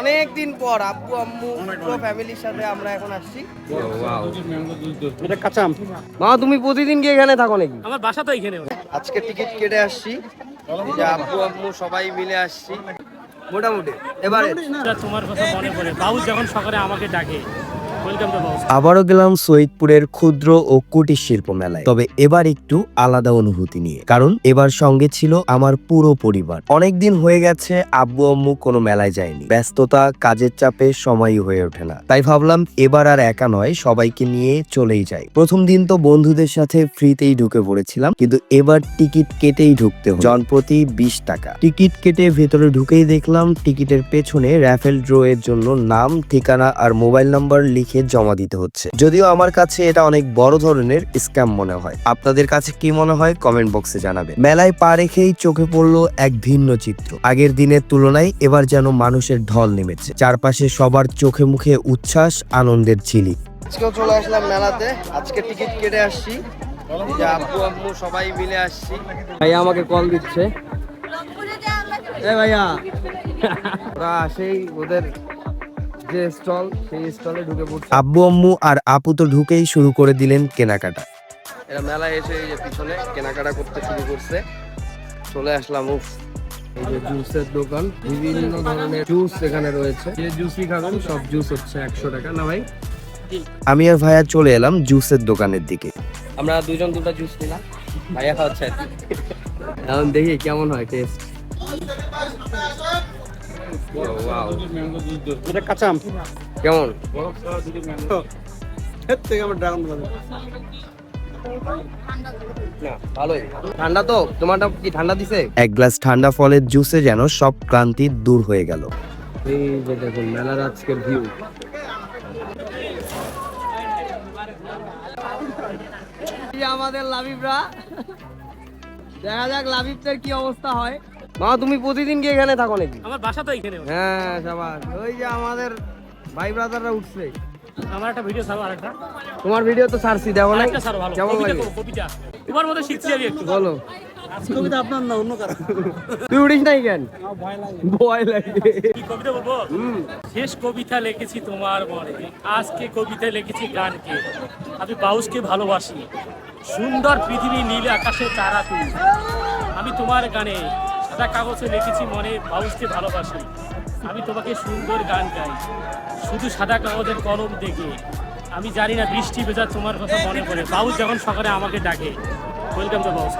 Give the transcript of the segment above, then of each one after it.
অনেক দিন পর আব্বু আম্মু পুরো ফ্যামিলির সাথে আমরা এখন আসছি। এটা কাঁচাম মা তুমি প্রতিদিন কি এখানে থাকো নাকি? আমার বাসা তো এখানে। আজকে টিকিট কেটে আসছি। এই যে আব্বু আম্মু সবাই মিলে আসছি। মোটামুটি এবারে। তোমার কথা মনে পড়ে। বাবু যখন সকালে আমাকে ডাকে আবারও গেলাম সৈয়দপুরের ক্ষুদ্র ও কুটির শিল্প মেলায়। তবে এবার একটু আলাদা অনুভূতি নিয়ে। কারণ এবার সঙ্গে ছিল আমার পুরো পরিবার। অনেক দিন হয়ে গেছে, আব্বু আম্মু কোনো মেলায় যায়নি। ব্যস্ততা, কাজের চাপে সময়ই হয়ে ওঠে না। তাই ভাবলাম এবার আর একা নয়, সবাইকে নিয়ে চলেই যাই। প্রথম দিন তো বন্ধুদের সাথে ফ্রিতেই ঢুকে পড়েছিলাম, কিন্তু এবার টিকিট কেটেই ঢুকতে হলো। জনপ্রতি বিশ টাকা। টিকিট কেটে ভেতরে ঢুকেই দেখলাম টিকিটের পেছনে র্যাফেল ড্র এর জন্য নাম, ঠিকানা আর মোবাইল নাম্বার লিখে জমা দিতে হচ্ছে। যদিও আমার কাছে এটা অনেক বড় ধরনের স্ক্যাম মনে হয়। আপনাদের কাছে কি মনে হয় কমেন্ট বক্সে জানাবে মেলায় পা রেখেই চোখে পড়ল এক ভিন্ন চিত্র। আগের দিনের তুলনায় এবার যেন মানুষের ঢল নেমেছে। চারপাশে সবার চোখে মুখে উচ্ছ্বাস আনন্দের ঝিলিক আজকেও চলে আসলাম মেলাতে। আজকে টিকিট কেটে আসছি। আব্বু আম্মু সবাই মিলে আসছি। ভাইয়া আমাকে কল দিচ্ছে। এ ভাইয়া। সেই ওদের যে স্টল সেই স্টলে ঢুকে পড়ছে। আব্বু আম্মু আর আপু তো ঢুকেই শুরু করে দিলেন কেনাকাটা। এরা মেলায় এসে এই যে পিছনে কেনাকাটা করতে শুরু করছে। চলে আসলাম উফ। এই যে জুসের দোকান বিভিন্ন ধরনের জুস এখানে রয়েছে। যে জুসই খাবেন সব জুস হচ্ছে একশো টাকা। না ভাই? আমি আর ভাইয়া চলে এলাম জুসের দোকানের দিকে। আমরা দুজন দুটো জুস নিলাম ভাইয়া খাওয়াচ্ছে এখন দেখি কেমন হয় টেস্ট এটা কাঁচাম কেমন? না ভালোই। ঠান্ডা তো? তোমারটা কি ঠান্ডা দিছে? এক গ্লাস ঠান্ডা ফলের জুসে যেন সব ক্লান্তি দূর হয়ে গেল। এই যে দেখুন মেলার আজকের ভিউ আমাদের লাবিবরা। দেখা যাক লাবিবদের কি অবস্থা হয়। মা তুমি প্রতিদিন কি এখানে থাকো নাকি? আমার বাসা তো এখানে। হ্যাঁ সবার ওই যে আমাদের ভাই ব্রাদাররা উঠছে। আমার একটা ভিডিও ছাড়ো আরেকটা। তোমার ভিডিও তো ছাড়ছি দেখো ভালো। কেমন কবিতা লাগে? করো, কবিতা। তোমার মধ্যে শিখছি আমি একটু। বলো। কবিতা আপনার না অন্য কারও। তুই উঠিস নাই কেন ভয় লাগে। কি কবিতা বলব? শেষ কবিতা লিখেছি তোমার মনে। আজকে কবিতা লিখেছি গানকে। আমি বাউসকে ভালোবাসি। সুন্দর পৃথিবী নীল আকাশে তারা তুই আমি তোমার গানে সাদা কাগজে লিখেছি মনে বাউসকে ভালোবাসি। আমি তোমাকে সুন্দর গান গাই। শুধু সাদা কাগজের কলম দেখে। আমি জানি না বৃষ্টি ভেজা তোমার কথা মনে পড়ে। বাউস যখন সকালে আমাকে ডাকে। ওয়েলকাম টু বাউস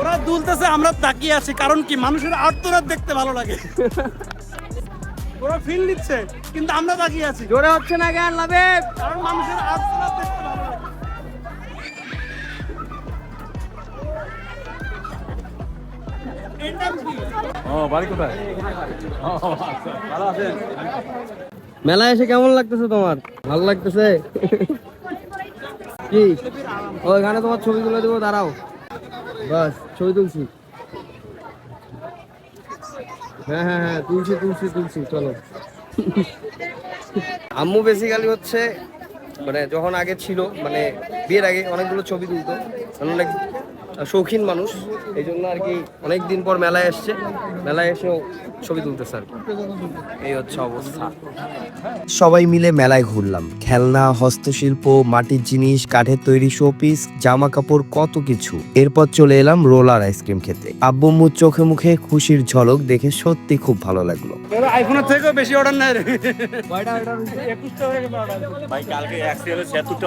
ওরা দুলতেছে আমরা তাকিয়ে আছি। কারণ কি? মানুষের আর্তনাদ দেখতে ভালো লাগে। ওরা ফিল নিচ্ছে কিন্তু আমরা তাকিয়ে আছি। জোরে হচ্ছে না কেন লাবিব কারণ মানুষের আর্তনাদ মেলায় এসে কেমন লাগতেছে তোমার? ভালো লাগতেছে? কি? ওইখানে তোমার ছবি তুলে দেবো, দাঁড়াও। বাস, ছবি তুলছি। হ্যাঁ হ্যাঁ হ্যাঁ তুলছি তুলছি তুলছি, চলো। আম্মু বেসিক্যালি হচ্ছে মানে যখন আগে ছিল মানে বিয়ের আগে অনেকগুলো ছবি তুলতো। মানে শৌখিন মানুষ। এই জন্য আর কি অনেক দিন পর মেলায় এসছে। মেলায় এসেও ছবি তুলতেছে আর এই হচ্ছে অবস্থা। সবাই মিলে মেলায় ঘুরলাম। খেলনা হস্তশিল্প মাটির জিনিস কাঠের তৈরি শোপিস জামা কাপড় কত কিছু। এরপর চলে এলাম রোলার আইসক্রিম খেতে। আব্বু চোখে মুখে খুশির ঝলক দেখে সত্যি খুব ভালো লাগল। আইফোনের থেকেও বেশি অর্ডার নেয় রে। কয়টা অর্ডার হয়েছে? একুশটা হয়ে গেছে অর্ডার ভাই কালকে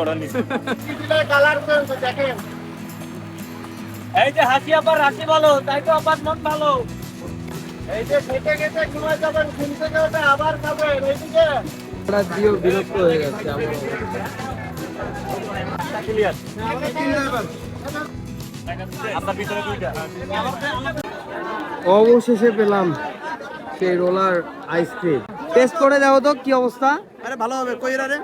অর্ডার নিয়েছি। এই যে হাসি আবার রাশি ভালো তাই তো আবার মন ভালো। এই যে খেতে খেতে ঘুমায় যাবেন ঘুম থেকে উঠে আবার খাবেন এইদিকে। দিয়েও বিরক্ত হয়ে গেছে অবশেষে পেলাম সেই রোলার আইসক্রিম। টেস্ট করে দেখো তো কি অবস্থা। আরে ভালো হবে কই রে?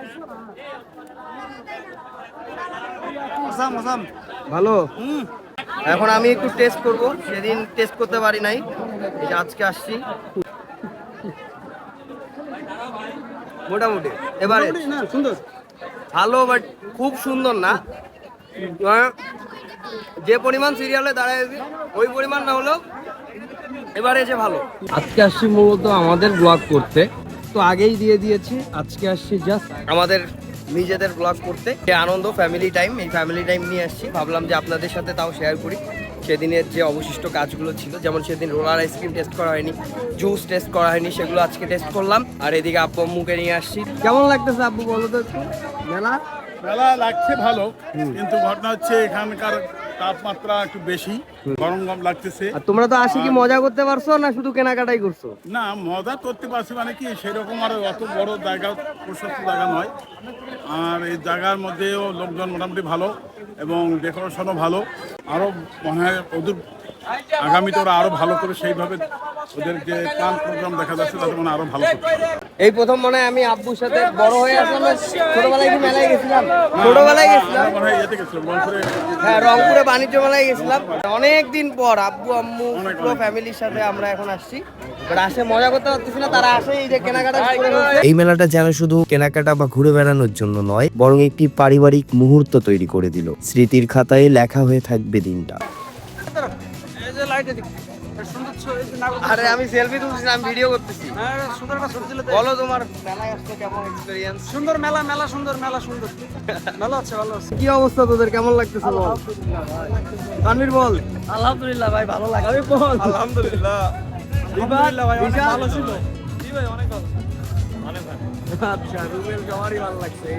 ভালো? এখন আমি একটু টেস্ট করব। সেদিন টেস্ট করতে পারি নাই। আজকে আসছি। মোটামুটি। এবারে। সুন্দর। ভালো বাট খুব সুন্দর না। যে পরিমাণ সিরিয়ালে দাঁড়ায় ওই পরিমাণ না হলেও এবারে যে ভালো। আজকে আসছি মূলত আমাদের ব্লগ করতে। তো আগেই দিয়ে দিয়েছি। আজকে আসছি জাস্ট আমাদের নিজেদের ব্লগ করতে। যে আনন্দ ফ্যামিলি টাইম এই ফ্যামিলি টাইম নিয়ে আসছি। ভাবলাম যে আপনাদের সাথে তাও শেয়ার করি। সেদিনের যে অবশিষ্ট কাজগুলো ছিল যেমন সেদিন রোলার আইসক্রিম টেস্ট করা হয়নি জুস টেস্ট করা হয়নি সেগুলো আজকে টেস্ট করলাম। আর এদিকে আব্বু মুখে নিয়ে আসছি। কেমন লাগতেছে আব্বু বলো তো একটু? মেলা? মেলা লাগছে ভালো কিন্তু ঘটনা হচ্ছে এখানকার তাপমাত্রা একটু বেশি গরম গরম লাগতেছে। আর তোমরা তো আসি কি মজা করতে পারছ না শুধু কেনাকাটাই করছ? না মজা করতে পারছি মানে কি সেরকম আর অত বড় জায়গা প্রশস্ত জায়গা নয়। আর এই জায়গার মধ্যেও লোকজন মোটামুটি ভালো এবং ডেকোরেশনও ভালো। আরও মনে হয় ওদের আগামীতে ওরা আরও ভালো করে সেইভাবে ওদের যে প্ল্যান প্রোগ্রাম দেখা যাচ্ছে তাতে মানে আরও ভালো করতে এই প্রথম মনে হয় আমি আব্বুর সাথে বড় হয়ে আসলাম ছোটবেলায় কি মেলায় গেছিলাম? ছোটবেলায় গেছিলাম। হয় গেছিলাম রংপুরে হ্যাঁ রংপুরে বাণিজ্য মেলায় গেছিলাম। অনেক দিন পর আব্বু আম্মু পুরো ফ্যামিলির সাথে আমরা এখন আসছি। আসে মজা করতে পারতেছি না তারা আসে এই যে কেনাকাটা এই মেলাটা যেন শুধু কেনাকাটা বা ঘুরে বেড়ানোর জন্য নয় বরং একটি পারিবারিক মুহূর্ত তৈরি করে দিল। স্মৃতির খাতায় লেখা হয়ে থাকবে দিনটা। আরে আমি সেলফি তুলছি আমি ভিডিও করতেছি। হ্যাঁ, সুন্দর। বলো তোমার মেলায় আসতে কেমন এক্সপিরিয়েন্স সুন্দর মেলা মেলা সুন্দর মেলা সুন্দর। ভালো আছে ভালো আছে। কি অবস্থা তোদের? কেমন লাগতেছে বল? তানভীর বল। আলহামদুলিল্লাহ ভাই ভালো লাগে আমি বল। আলহামদুলিল্লাহ। আলহামদুলিল্লাহ ভাই অনেক ভালো ছিল। জি ভাই অনেক ভালো। আচ্ছা রুবেল সবারই ভালো লাগছে।